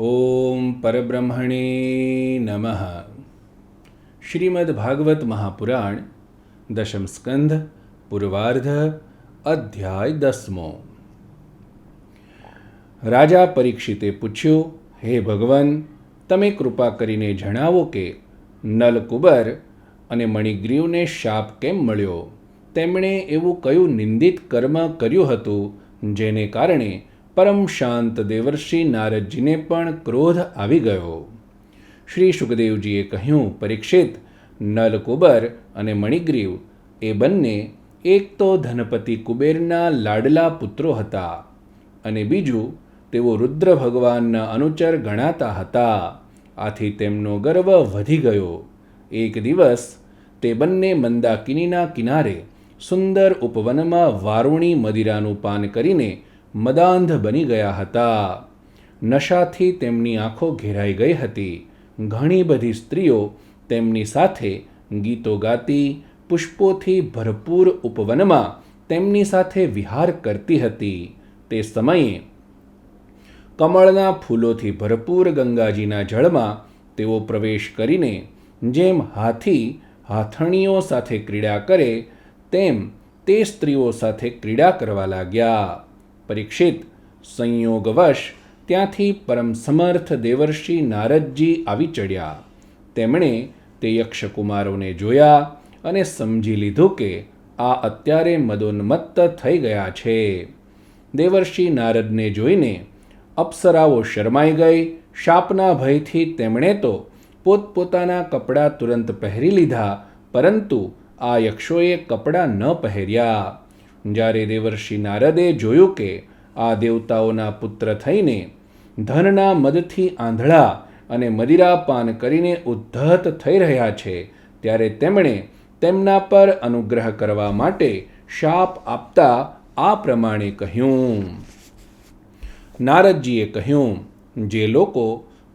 ઓમ પરબ્રહ્મણે નમઃ શ્રીમદ્ ભાગવત મહાપુરાણ દશમ સ્કંધ પૂર્વાર્ધ અધ્યાય દસમો રાજા પરીક્ષિતે પૂછ્યું હે ભગવાન તમે કૃપા કરીને જણાવો કે નલકુબર અને મણિગ્રીવને શાપ કેમ મળ્યો? તેમણે એવું કયું નિંદિત કર્મ કર્યું હતું, જેને કારણે પરમ શાંત દેવર્ષિ નારદજીને પણ ક્રોધ આવી ગયો? શ્રી સુખદેવજીએ કહ્યું, પરીક્ષિત નલકુબર અને મણિગ્રીવ, એ બંને એક તો ધનપતિ કુબેરના લાડલા પુત્રો હતા, અને બીજું તેઓ રુદ્ર ભગવાનના અનુચર ગણાતા હતા. આથી તેમનો ગર્વ વધી ગયો. એક દિવસ તે બંને મંદાકિનીના કિનારે સુંદર ઉપવનમાં વારુણી મદિરાનું પાન કરીને મદાંધ બની ગયા હતા. નશાથી તેમની આંખો ઘેરાઈ ગઈ હતી. ઘણી બધી સ્ત્રીઓ તેમની સાથે ગીતો ગાતી, પુષ્પોથી ભરપૂર ઉપવનમાં તેમની સાથે વિહાર કરતી હતી. તે સમયે કમળના ફૂલોથી ભરપૂર ગંગાજીના જળમાં તેઓ પ્રવેશ કરીને જેમ હાથી હાથણીઓ સાથે ક્રીડા કરે તેમ તે સ્ત્રીઓ સાથે ક્રીડા કરવા લાગ્યા. પરીક્ષિત સંયોગવશ ત્યાંથી પરમ સમર્થ દેવર્ષિ નારદજી આવી ચડ્યા. તેમણે તે યક્ષકુમારોને જોયા અને સમજી લીધું કે આ અત્યારે મદોન્મત્ત થઈ ગયા છે. દેવર્ષિ નારદને જોઈને અપ્સરાઓ શરમાઈ ગઈ. શાપના ભયથી તેમણે તો પોતપોતાના કપડાં તુરંત પહેરી લીધા, પરંતુ આ યક્ષોએ કપડાં ન પહેર્યા. જ્યારે દેવર્ષિ નારદે જોયું કે આ દેવતાઓના પુત્ર થઈને ધનના મદથી આંધળા અને મદિરાપાન કરીને ઉદ્ધત થઈ રહ્યા છે, ત્યારે તેમણે તેમના પર અનુગ્રહ કરવા માટે શાપ આપતા આ પ્રમાણે કહ્યું. નારદજીએ કહ્યું, જે લોકો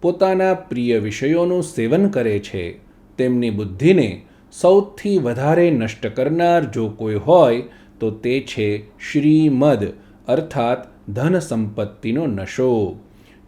પોતાના પ્રિય વિષયોનું સેવન કરે છે, તેમની બુદ્ધિને સૌથી વધારે નષ્ટ કરનાર જો કોઈ હોય, તો તે છે શ્રીમદ, અર્થાત ધન સંપત્તિનો નશો.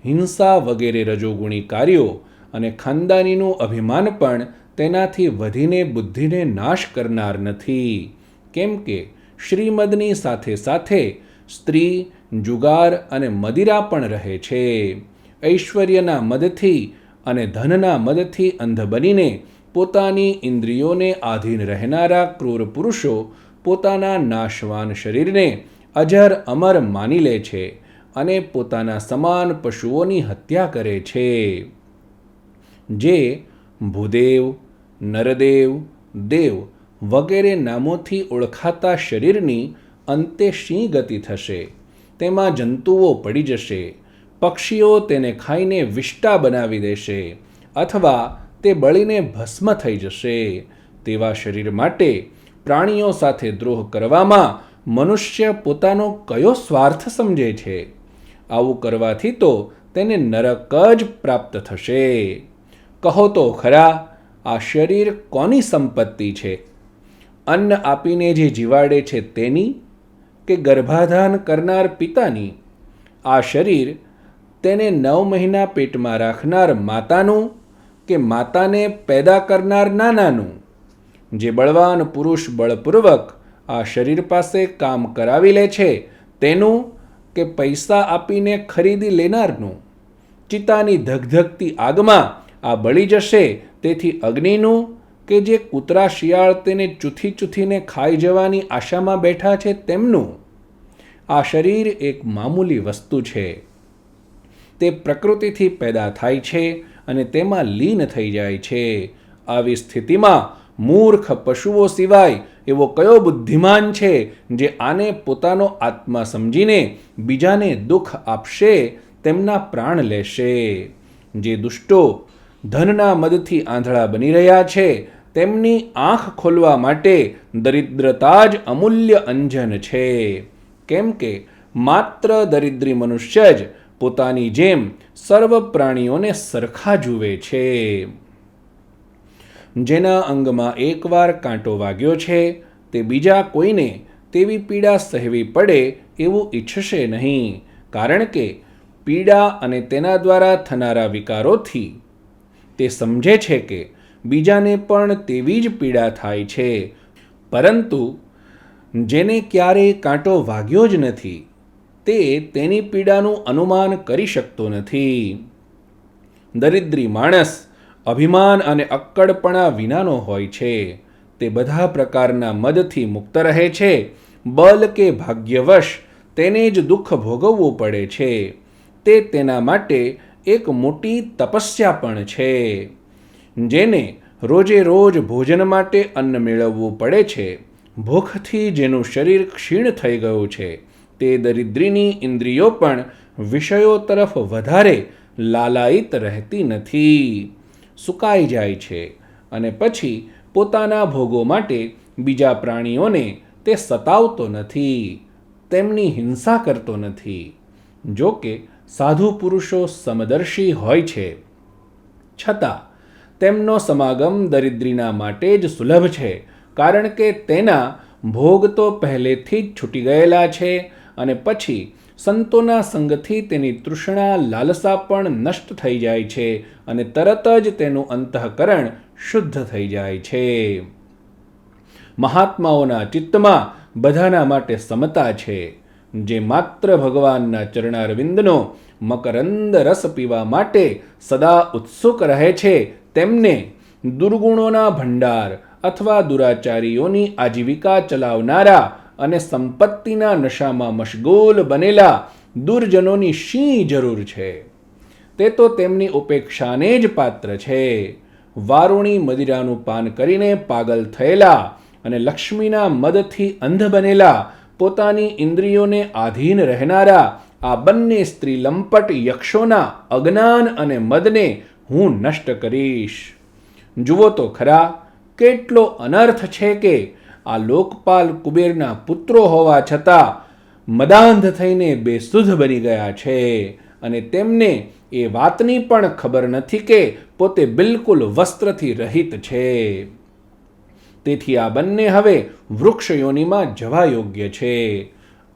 હિંસા વગેરે રજોગુણી કાર્યો અને ખાનદાનીનું અભિમાન પણ તેનાથી વધીને બુદ્ધિને નાશ કરનાર નથી. કેમ કે શ્રીમદની સાથે સાથે સ્ત્રી, જુગાર અને મદિરા પણ રહે છે. ઐશ્વર્યના મદથી અને ધનના મદથી અંધ બનીને પોતાની ઇન્દ્રિયોને આધીન રહેનારા ક્રૂર પુરુષો પોતાના નાશવાન શરીરને અજર અમર માની લે છે અને પોતાના સમાન પશુઓની હત્યા કરે છે. જે ભૂદેવ, નરદેવ, દેવ વગેરે નામોથી ઓળખાતા શરીરની અંતે શી ગતિ થશે. તેમાં જંતુઓ પડી જશે પક્ષીઓ તેને ખાઈને વિષ્ટા બનાવી દેશે અથવા તે બળીને ભસ્મ થઈ જશે. તેવા શરીર માટે પ્રાણીઓ સાથે દ્રોહ કરવામાં મનુષ્ય પોતાનો કયો સ્વાર્થ સમજે છે? આવું કરવાથી તો તેને નરક જ પ્રાપ્ત થશે. કહો તો ખરા, આ શરીર કોની સંપત્તિ છે? અન્ન આપીને જે જીવાડે છે તેની? કે ગર્ભાધાન કરનાર પિતાની? આ શરીર તેને નવ મહિના પેટમાં રાખનાર માતાનું કે માતાને પેદા કરનાર નાનાનું? જે બળવાન પુરુષ બળપૂર્વક આ શરીર પાસે કામ કરાવી લે છે, તેનું કે પૈસા આપીને ખરીદી લેનારનું? ચિતાની ધગધગતી આગમાં આ બળી જશે, તેથી અગ્નિનું કે જે કૂતરા શિયાળ તેને ચૂથી ચૂથીને ખાઈ જવાની આશામાં બેઠા છે, તેમનું? આ શરીર એક મામૂલી વસ્તુ છે. તે પ્રકૃતિથી પેદા થાય છે અને તેમાં લીન થઈ જાય છે. આવી સ્થિતિમાં મૂર્ખ પશુઓ સિવાય એવો કયો બુદ્ધિમાન છે જે આને પોતાનો આત્મા સમજીને બીજાને દુઃખ આપશે, તેમના પ્રાણ લેશે? જે દુષ્ટો ધનના મદથી આંધળા બની રહ્યા છે, તેમની આંખ ખોલવા માટે દરિદ્રતા જ અમૂલ્ય અંજન છે. કેમ કે માત્ર દરિદ્રી મનુષ્ય જ પોતાની જેમ સર્વ પ્રાણીઓને સરખા જુએ છે. જેના અંગમાં એકવાર કાંટો વાગ્યો છે, તે બીજા કોઈને તેવી પીડા સહેવી પડે એવું ઈચ્છશે નહીં, કારણ કે પીડા અને તેના દ્વારા થનારા વિકારોથી તે સમજે છે કે બીજાને પણ તેવી જ પીડા થાય છે. પરંતુ જેને ક્યારેય કાંટો વાગ્યો જ નથી તે તેની પીડાનું અનુમાન કરી શકતો નથી. દરિદ્રી માણસ, અભિમાન અને અક્કડપણા વિનાનો હોય છે. તે બધા પ્રકારના મદથી મુક્ત રહે છે. બલ કે ભાગ્યવશ તેને જ દુઃખ ભોગવવું પડે છે. તે તેના માટે એક મોટી તપસ્યા પણ છે. જેને રોજે રોજ ભોજન માટે અન્ન મેળવવું પડે છે. ભૂખથી જેનું શરીર ક્ષીણ થઈ ગયું છે. તે દરિદ્રીની ઇન્દ્રિયો પણ વિષયો તરફ વધારે લાલાયિત રહેતી નથી. સુકાઈ જાય છે અને પછી પોતાના ભોગો માટે બીજા પ્રાણીઓને તે સતાવતો નથી, તેમની હિંસા કરતો નથી. જો કે સાધુ પુરુષો સમદર્શી હોય છે. છતાં, તેમનો સમાગમ દરિદ્રીના માટે જ સુલભ છે, કારણ કે તેના ભોગ તો પહેલેથી જ છૂટી ગયેલા છે અને પછી સંતોના સંગથી તેની તૃષ્ણા, લાલસા પણ નષ્ટ થઈ જાય છે અને તરત જ તેનું અંતઃકરણ શુદ્ધ થઈ જાય છે. મહાત્માઓના ચિત્તમાં બધાના માટે સમતા છે. જે માત્ર ભગવાનના ચરણારવિંદનો મકરંદ રસ પીવા માટે સદા ઉત્સુક રહે છે, તેમને દુર્ગુણોના ભંડાર અથવા દુરાચારીઓની આજીવિકા ચલાવનારા અને સંપત્તિના નશામાં મશગોલ બનેલા દુર્જનોની શી જરૂર છે? તે તો તેમની ઉપેક્ષાને જ પાત્ર છે. વારુણી મદિરાનું પાન કરીને પાગલ થયેલા અને લક્ષ્મીના મદથી અંધ બનેલા પોતાની ઇન્દ્રિયોને આધીન રહેનારા આ બંને સ્ત્રી લંપટ યક્ષોના અજ્ઞાન અને મદને હું નષ્ટ કરીશ. જુઓ તો ખરા, કેટલો અનર્થ છે કે આ લોકપાલ કુબેરના પુત્રો હોવા છતાં મદાંધ થઈને બેસુધ બની ગયા છે. અને તેમને એ વાતની પણ ખબર નથી કે પોતે બિલકુલ વસ્ત્રથી રહિત છે. તેથી આ બંને હવે વૃક્ષ યોનિમાં જવા યોગ્ય છે.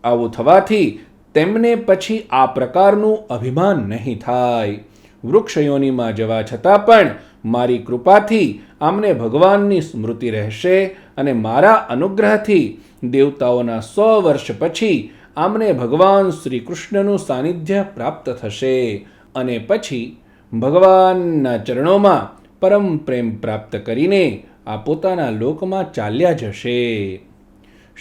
આવું થવાથી તેમને પછી આ પ્રકારનું અભિમાન નહીં થાય. વૃક્ષ યોનિમાં જવા છતાં પણ મારી કૃપાથી આમને ભગવાનની સ્મૃતિ રહેશે અને મારા અનુગ્રહથી દેવતાઓના સો વર્ષ પછી આમને ભગવાન શ્રી કૃષ્ણનું સાનિધ્ય પ્રાપ્ત થશે અને પછી ભગવાનના ચરણોમાં પરમ પ્રેમ પ્રાપ્ત કરીને આ પોતાના લોકમાં ચાલ્યા જશે.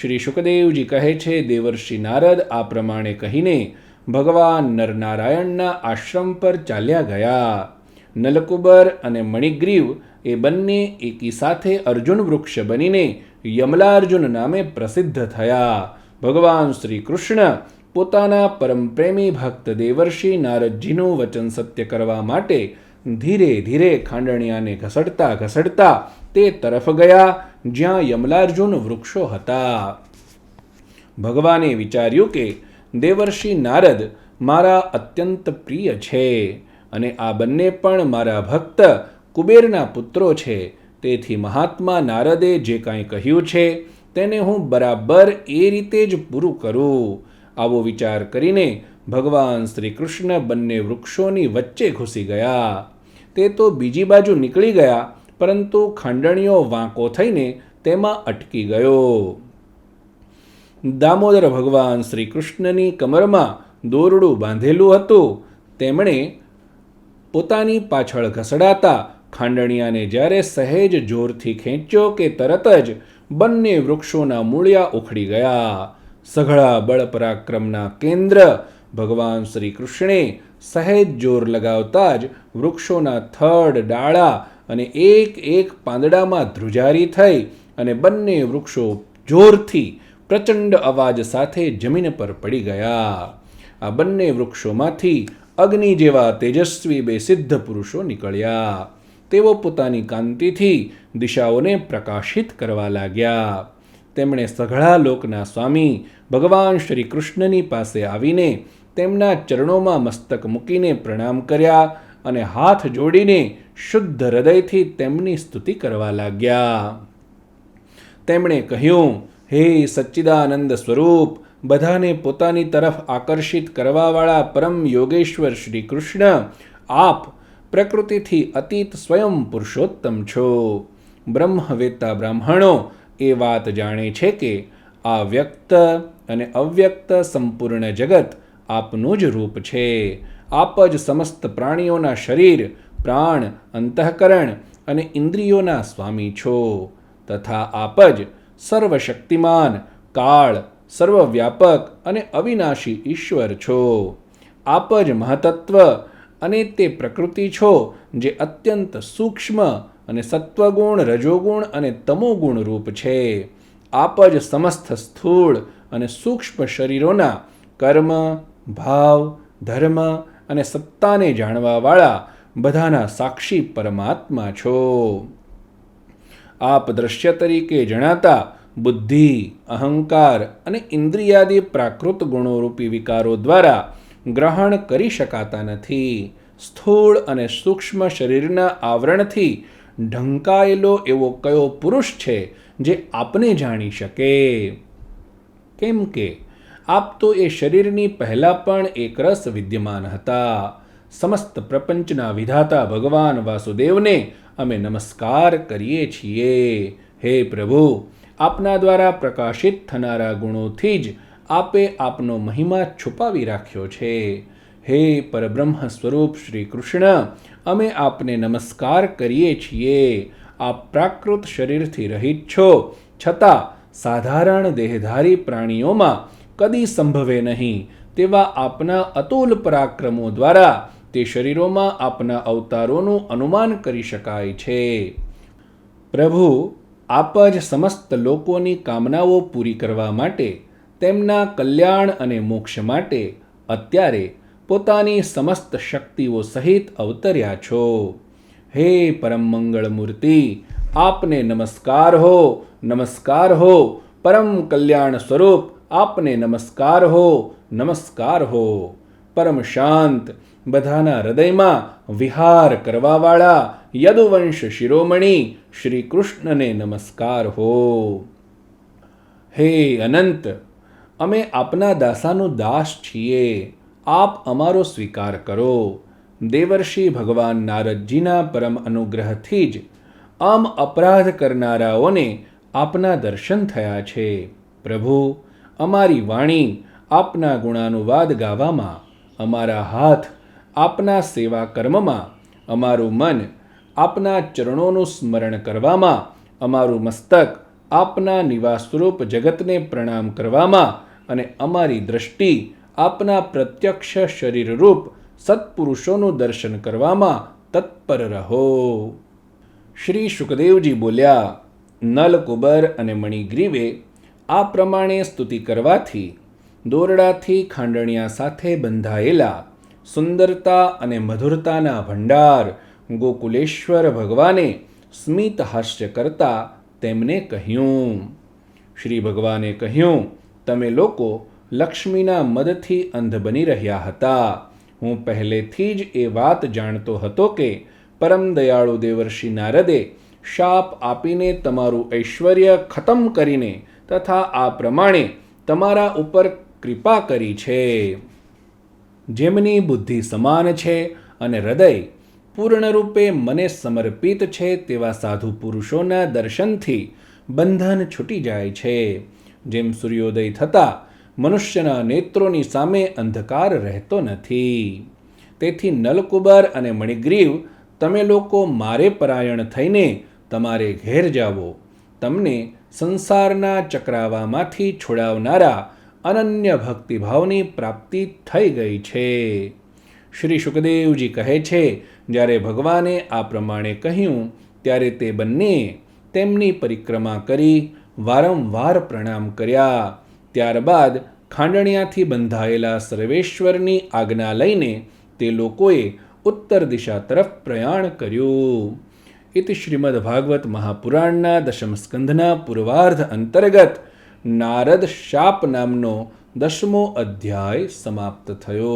શ્રી શુકદેવજી કહે છે, દેવર્ષિ નારદ, આ પ્રમાણે કહીને ભગવાન નરનારાયણના આશ્રમ પર ચાલ્યા ગયા. નલકુબર અને મણિગ્રીવ એ બંને એકી સાથે અર્જુન વૃક્ષ બનીને યમલાર્જુન નામે પ્રસિદ્ધ થયા. ભગવાન શ્રી કૃષ્ણ પોતાના પરમ પ્રેમી ભક્ત દેવર્ષિ નારદજીનું વચન સત્ય કરવા માટે ધીરે ધીરે ખાંડણિયાને ઘસડતા ઘસડતા તે તરફ ગયા, જ્યાં યમલાર્જુન વૃક્ષો હતા. ભગવાને વિચાર્યું કે દેવર્ષિ નારદ મારા અત્યંત પ્રિય છે અને આ બંને પણ મારા ભક્ત કુબેરના પુત્રો છે, તેથી મહાત્મા નારદે જે કાંઈ કહ્યું છે, તેને હું બરાબર એ રીતે જ પૂરું કરું. આવો વિચાર કરીને ભગવાન શ્રી કૃષ્ણ બંને વૃક્ષોની વચ્ચે ઘૂસી ગયા. તે તો બીજી બાજુ નીકળી ગયા, પરંતુ ખંડણીઓ વાંકો થઈને તેમાં અટકી ગયો. દામોદર ભગવાન શ્રી કૃષ્ણની કમરમાં દોરડું બાંધેલું હતું. તેમણે પોતાની પાછળ ઘસડાતા ખાંડણિયાને જ્યારે સહેજ જોરથી ખેંચ્યો કે તરત જ બંને વૃક્ષોના મૂળિયા ઉખડી ગયા. સઘળા બળ પરાક્રમના કેન્દ્ર ભગવાન શ્રી કૃષ્ણે સહેજ જોર લગાવતા જ વૃક્ષોના થડ, ડાળા અને એક એક પાંદડામાં ધ્રુજારી થઈ અને બંને વૃક્ષો જોરથી પ્રચંડ અવાજ સાથે જમીન પર પડી ગયા. આ બંને વૃક્ષોમાંથી અગ્નિ જેવા તેજસ્વી બે સિદ્ધ પુરુષો નીકળ્યા. તેઓ પોતાની કાંતિથી દિશાઓને પ્રકાશિત કરવા લાગ્યા. તેમણે સઘળા લોકના સ્વામી ભગવાન શ્રી કૃષ્ણની પાસે આવીને તેમના ચરણોમાં મસ્તક મૂકીને પ્રણામ કર્યા અને હાથ જોડીને શુદ્ધ હૃદયથી તેમની સ્તુતિ કરવા લાગ્યા. તેમણે કહ્યું, હે સચ્ચિદાનંદ સ્વરૂપ, બધાને પોતાની તરફ આકર્ષિત કરવાવાળા પરમ યોગેશ્વર શ્રી કૃષ્ણ આપ પ્રકૃતિથી અતીત સ્વયં પુરુષોત્તમ છો. બ્રહ્મવેતા બ્રાહ્મણો એ વાત જાણે છે કે આ વ્યક્ત અને અવ્યક્ત સંપૂર્ણ જગત આપનું જ રૂપ છે. આપ જ સમસ્ત પ્રાણીઓના શરીર, પ્રાણ, અંતઃકરણ અને ઇન્દ્રિયોના સ્વામી છો. તથા આપ જ સર્વશક્તિમાન, કાળ, સર્વવ્યાપક અને અવિનાશી ઈશ્વર છો. આપ જ મહતત્વ અને તે પ્રકૃતિ છો, જે અત્યંત સૂક્ષ્મ અને સત્વગુણ, રજોગુણ અને તમોગુણ રૂપ છે. આપ જ સમસ્ત સ્થૂળ અને સૂક્ષ્મ શરીરોના કર્મ, ભાવ, ધર્મ અને સત્તાને જાણવાવાળા બધાના સાક્ષી પરમાત્મા છો. આપ દ્રશ્ય તરીકે જણાતા બુદ્ધિ, અહંકાર અને ઇન્દ્રિયાદિ પ્રાકૃત ગુણોરૂપી વિકારો દ્વારા ગ્રહણ કરી શકાતા નથી. સ્થૂળ અને સૂક્ષ્મ શરીરના આવરણથી ઢંકાયેલો એવો કયો પુરુષ છે જે આપને જાણી શકે? કેમ કે આપ તો એ શરીરની પહેલાં પણ એકરસ વિદ્યમાન હતા. સમસ્ત પ્રપંચના વિધાતા ભગવાન વાસુદેવને અમે નમસ્કાર કરીએ છીએ. હે પ્રભુ, આપના દ્વારા પ્રકાશિત થનારા ગુણોથી જ આપે આપનો મહિમા છુપાવી રાખ્યો છે. હે પરબ્રહ્મ સ્વરૂપ શ્રી કૃષ્ણ, અમે આપને નમસ્કાર કરીએ છીએ. આપ પ્રાકૃત શરીરથી રહિત છો, છતાં સાધારણ દેહધારી પ્રાણીઓમાં કદી સંભવે નહીં. તેવા આપના અતુલ પરાક્રમો દ્વારા તે શરીરોમાં આપના અવતારોનું અનુમાન કરી શકાય છે. પ્રભુ, આપ જ સમસ્ત લોકોની કામનાઓ પૂરી કરવા માટે તેમના કલ્યાણ અને મોક્ષ માટે અત્યારે પોતાની સમસ્ત શક્તિઓ સહિત અવતર્યા છો. હે પરમ મંગળ મૂર્તિ, આપને નમસ્કાર હો નમસ્કાર હો. પરમ કલ્યાણ સ્વરૂપ, આપને નમસ્કાર હો નમસ્કાર હો. પરમ શાંત, બધાના હૃદયમાં વિહાર કરવાવાળા યદુવંશ શિરોમણી શ્રી કૃષ્ણને નમસ્કાર હો. હે અનંત અમે આપના દાસાનો દાસ છીએ. આપ અમારો સ્વીકાર કરો. દેવર્ષિ ભગવાન નારદજીના પરમ અનુગ્રહથી જ આમ અપરાધ કરનારાઓને આપના દર્શન થયા છે. પ્રભુ, અમારી વાણી આપના ગુણાનુવાદ ગાવામાં, અમારા હાથ આપના સેવા કર્મમાં, અમારું મન આપના ચરણોનું સ્મરણ કરવામાં, અમારું મસ્તક આપના નિવાસરૂપ જગતને પ્રણામ કરવામાં અને અમારી દ્રષ્ટિ આપના પ્રત્યક્ષ શરીરરૂપ સત્પુરુષોનું દર્શન કરવામાં તત્પર રહો. શ્રી શુકદેવજી બોલ્યા નલકુબર અને મણિગ્રીવે આ પ્રમાણે સ્તુતિ કરવાથી દોરડાથી ખાંડણિયા સાથે બંધાયેલા સુંદરતા અને મધુરતાના ભંડાર ગોકુલેશ્વર ભગવાને સ્મિત હાસ્ય કરતા તેમને કહ્યું. શ્રી ભગવાને કહ્યું તમે લોકો લક્ષ્મીના મદથી અંધ બની રહ્યા હતા. હું પહેલેથી જ એ વાત જાણતો હતો કે પરમ દયાળુ દેવર્ષિ નારદે શાપ આપીને તમારું ઐશ્વર્ય ખતમ કરીને તથા આ પ્રમાણે તમારા ઉપર કૃપા કરી છે. જેમની બુદ્ધિ સમાન છે અને હૃદય પૂર્ણરૂપે મને સમર્પિત છે તેવા સાધુ પુરુષોના દર્શનથી બંધન છૂટી જાય છે. જેમ સૂર્યોદય થતાં મનુષ્યના નેત્રોની સામે અંધકાર રહેતો નથી. તેથી નલકુબર અને મણિગ્રીવ, તમે લોકો મારે પરાયણ થઈને તમારે ઘેર જાવો તમને સંસારના ચક્રાવામાંથી છોડાવનારા અનન્ય ભક્તિભાવની પ્રાપ્તિ થઈ ગઈ છે. શ્રી સુખદેવજી કહે છે, જ્યારે ભગવાને આ પ્રમાણે કહ્યું, ત્યારે તે બંને તેમની પરિક્રમા કરી વારંવાર પ્રણામ કર્યા. ત્યારબાદ ખાંડણિયાથી બંધાયેલા સર્વેશ્વરની આજ્ઞા લઈને તે લોકોએ ઉત્તર દિશા તરફ પ્રયાણ કર્યું. ઇતિ શ્રીમદ્ભાગવત મહાપુરાણના દશમ સ્કંધના પૂર્વાર્ધ અંતર્ગત નારદ શાપ નામનો દસમો અધ્યાય સમાપ્ત થયો.